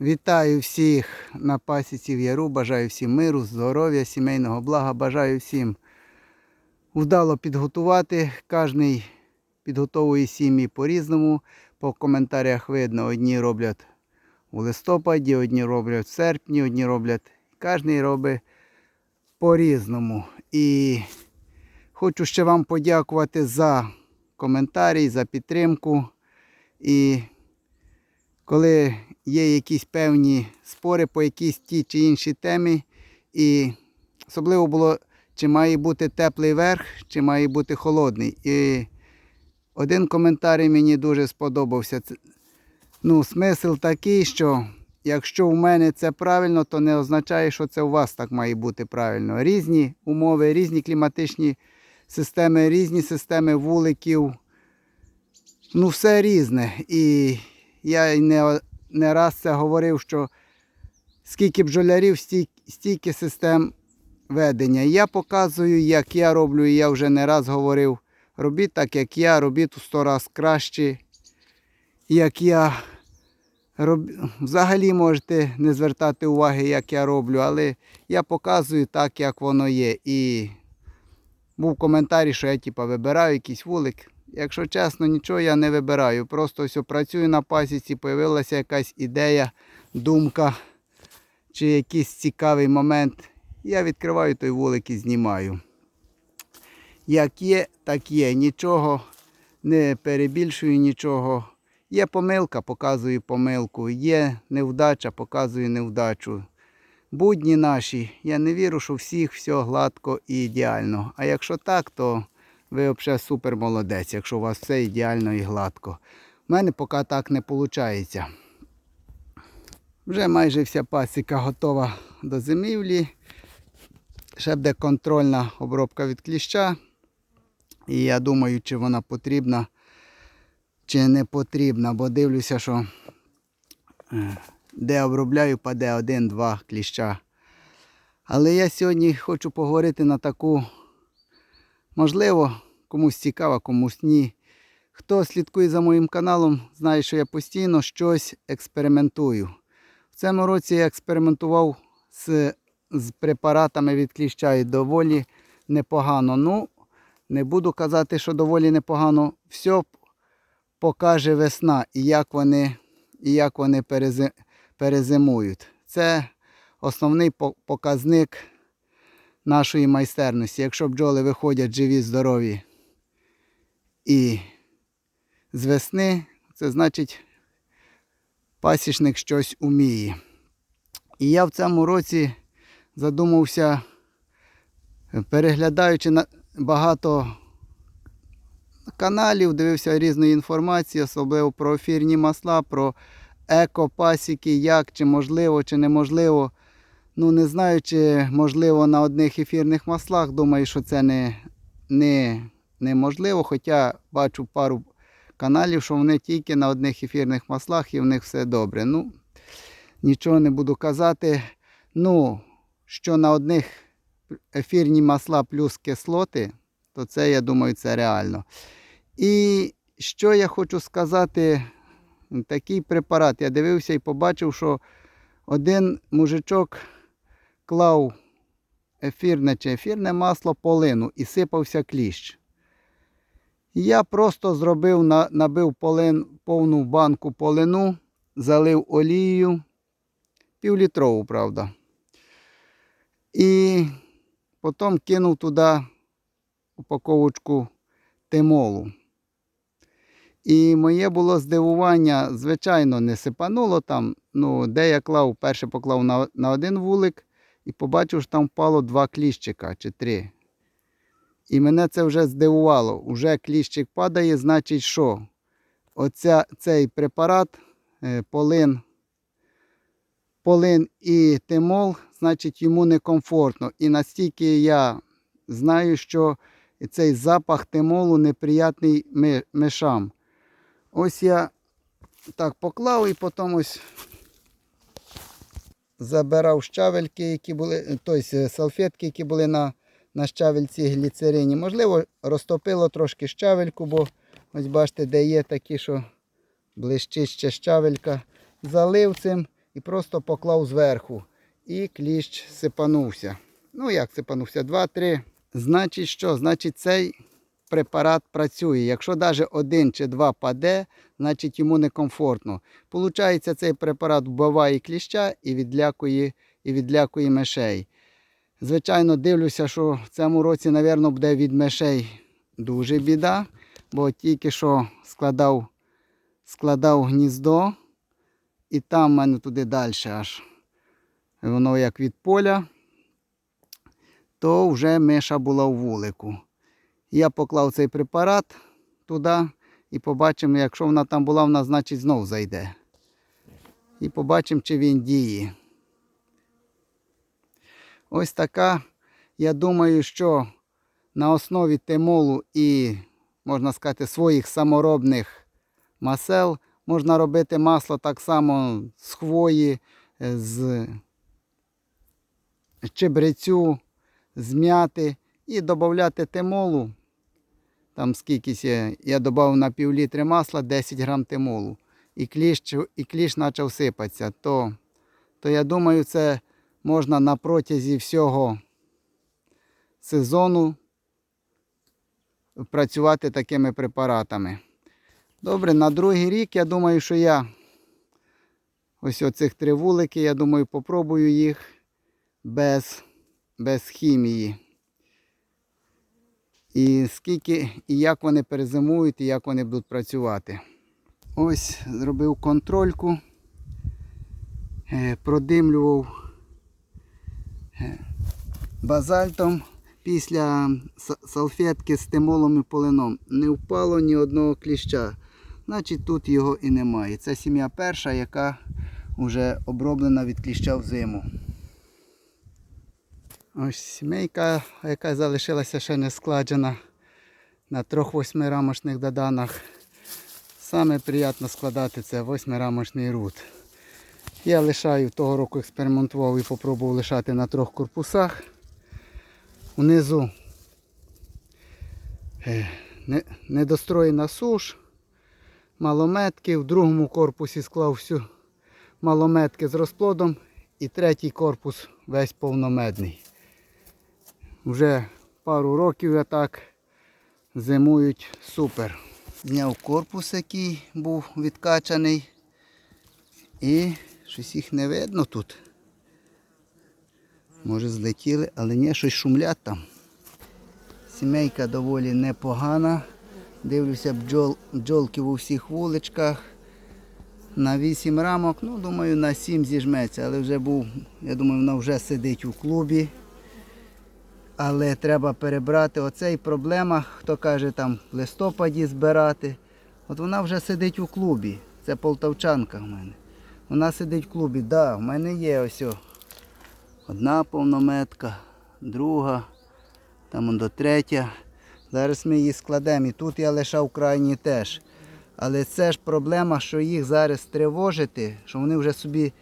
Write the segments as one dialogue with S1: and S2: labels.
S1: Вітаю всіх на пасіці в Яру. Бажаю всім миру, здоров'я, сімейного блага. Бажаю всім вдало підготувати. Кожний підготовує сім'ї по-різному. По коментарях видно, одні роблять у листопаді, одні роблять в серпні, одні роблять. Кожний робить по-різному. І хочу ще вам подякувати за коментарі, за підтримку. І коли є якісь певні спори по якійсь ті чи іншій темі, і особливо було, чи має бути теплий верх, чи має бути холодний. І один коментар мені дуже сподобався. Ну, смисл такий, що якщо у мене це правильно, то не означає, що це у вас так має бути правильно. Різні умови, різні кліматичні системи, різні системи вуликів. Ну, все різне. І я не, не раз це говорив, що скільки бджолярів, стільки, систем ведення. Я показую, як я роблю, і я вже не раз говорив. Робіть так, як я, робіть у сто раз краще, як я. Взагалі можете не звертати уваги, як я роблю, але я показую так, як воно є. І був коментар, що я типа, вибираю якийсь вулик. Якщо чесно, нічого я не вибираю. Просто ось працюю на пасіці, з'явилася якась ідея, думка чи якийсь цікавий момент. Я відкриваю той вулик і знімаю. Як є, так є. Нічого не перебільшую, нічого. Є помилка, показую помилку. Є невдача, показую невдачу. Будні наші. Я не вірю, що всіх все гладко і ідеально. А якщо так, то ви взагалі супер молодець, якщо у вас все ідеально і гладко. У мене поки так не виходить. Вже майже вся пасіка готова до зимівлі. Ще буде контрольна обробка від кліща. І я думаю, чи вона потрібна, чи не потрібна, бо дивлюся, що е, де обробляю, паде один-два кліща. Але я сьогодні хочу поговорити на таку, можливо, комусь цікаво, комусь ні. Хто слідкує за моїм каналом, знає, що я постійно щось експериментую. В цьому році я експериментував з, з препаратами від кліща і доволі непогано. Ну, не буду казати, що доволі непогано. Все покаже весна і як вони, і як вони перезимують. Це основний показник нашої майстерності. Якщо бджоли виходять живі, здорові і з весни, це значить пасічник щось уміє. І я в цьому році задумався, переглядаючи на багато каналів, дивився різної інформації, особливо про ефірні масла, про екопасіки, як, чи можливо, чи неможливо. Ну, не знаю, чи можливо на одних ефірних маслах. Думаю, що це не, не, неможливо. Хоча бачу пару каналів, що вони тільки на одних ефірних маслах і в них все добре. Ну, нічого не буду казати. Ну, що на одних ефірні масла плюс кислоти, то це, я думаю, це реально. І що я хочу сказати, такий препарат. Я дивився і побачив, що один мужичок клав ефірне чи ефірне масло полину і сипався кліщ. Я просто зробив, набив полин, повну банку полину, залив олією, півлітрову, правда. І потім кинув туди упаковочку тимолу. І моє було здивування, звичайно, не сипануло там. Ну, де я клав, перше поклав на, на один вулик і побачив, що там впало два кліщика чи три. І мене це вже здивувало. Уже кліщик падає, значить, що? Оця, цей препарат, е, полин, полин і тимол, значить, йому некомфортно. І настільки я знаю, що цей запах тимолу неприятний мишам. Ось я так поклав і потім ось забирав щавельки, які були, тобто салфетки, які були на, на щавельці гліцерині. Можливо, розтопило трошки щавельку, бо ось бачите, де є такі, що блищить ще щавелька. Залив цим і просто поклав зверху. І кліщ сипанувся. Ну як сипанувся? Два-три. Значить що? Значить, цей препарат працює. Якщо навіть один чи два паде, значить йому некомфортно. Получається, цей препарат вбиває кліща і відлякує, і відлякує мишей. Звичайно, дивлюся, що в цьому році, мабуть, буде від мишей дуже біда, бо тільки що складав, складав гніздо, і там в мене туди далі аж воно як від поля, то вже миша була в вулику. Я поклав цей препарат туди і побачимо, якщо вона там була, вона значить знов зайде. І побачимо, чи він діє. Ось така, я думаю, що на основі тимолу і, можна сказати, своїх саморобних масел можна робити масло так само з хвої, е, з чебрецю, з м'яти і додати тимолу. Там скількись я, я додав на пів літри масла 10 грам тимолу. І кліщ, і кліщ почав сипатися. То, то я думаю, це можна на протязі всього сезону працювати такими препаратами. Добре, на другий рік я думаю, що я ось оцих три вулики, я думаю, попробую їх без, без хімії. І скільки і як вони перезимують, і як вони будуть працювати. Ось зробив контрольку, е, продимлював базальтом після салфетки з тимолом і полином. Не впало ні одного кліща. Значить тут його і немає. Це сім'я перша, яка вже оброблена від кліща в зиму. Ось сімейка, яка залишилася ще не складена на трьох восьмирамочних доданах. Саме приємно складати це восьмирамочний рут. Я лишаю того року експериментував і попробував лишати на трьох корпусах. Внизу е, недостроєна суш, малометки. В другому корпусі склав всю малометки з розплодом і третій корпус весь повномедний. Вже пару років я так зимують супер. Зняв корпус, який був відкачаний. І щось їх не видно тут. Може злетіли, але ні, щось шумлять там. Сімейка доволі непогана. Дивлюся бджол, бджолки у всіх вуличках. На 8 рамок, ну думаю, на 7 зіжметься, але вже був, я думаю, вона вже сидить у клубі. Але треба перебрати. Оце і проблема, хто каже там в листопаді збирати. От вона вже сидить у клубі. Це полтавчанка в мене. Вона сидить в клубі. Так, да, в мене є ось. о. Одна повнометка, друга, там до третя. Зараз ми її складемо. І тут я лишав крайні теж. Але це ж проблема, що їх зараз тривожити, що вони вже собі.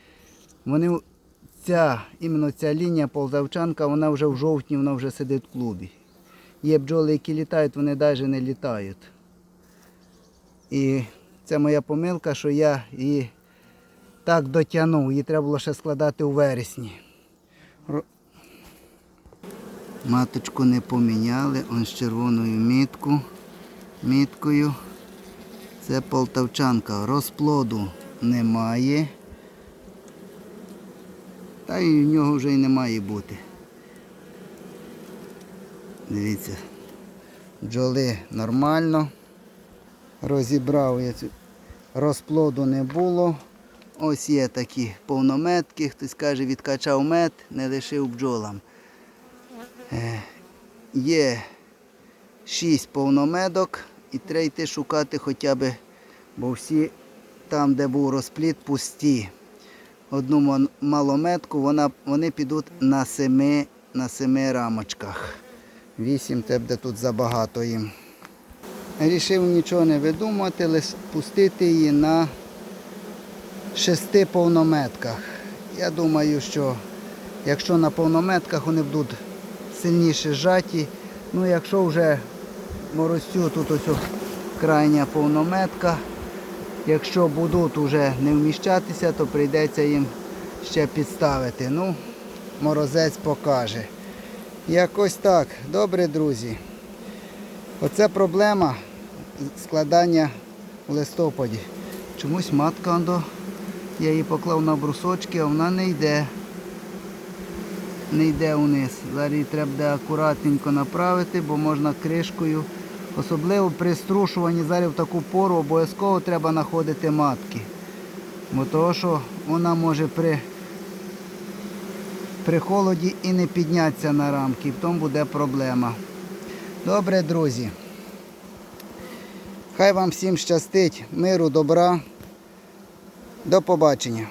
S1: Вони ця, іменно ця лінія полтавчанка, вона вже в жовтні, вона вже сидить в клубі. Є бджоли, які літають, вони навіть не літають. І це моя помилка, що я її так дотягнув. Її треба було ще складати у вересні. Маточку не поміняли, он з червоною мітку, міткою. Це полтавчанка. Розплоду немає. Та і в нього вже й не має бути. Дивіться. Бджоли нормально. Розібрав я цю. Розплоду не було. Ось є такі повнометки, хтось каже, відкачав мед, не лишив бджолам. Е, є шість повномедок і треба йти шукати хоча б, бо всі там, де був розплід, пусті одну малометку, вона, вони підуть на семи, на семи рамочках. Вісім це буде тут забагато їм. Рішив нічого не видумати, лише пустити її на шести повнометках. Я думаю, що якщо на повнометках вони будуть сильніше зжаті, ну якщо вже морозцю тут ось крайня повнометка, Якщо будуть вже не вміщатися, то прийдеться їм ще підставити. Ну, морозець покаже. Якось так. Добре, друзі. Оце проблема складання у листопаді. Чомусь матка ондо, я її поклав на брусочки, а вона не йде. Не йде униз. Зараз її треба буде акуратненько направити, бо можна кришкою. Особливо при струшуванні зараз в таку пору обов'язково треба знаходити матки. Бо того, що вона може при, при холоді і не піднятися на рамки. В тому буде проблема. Добре, друзі. Хай вам всім щастить, миру, добра. До побачення.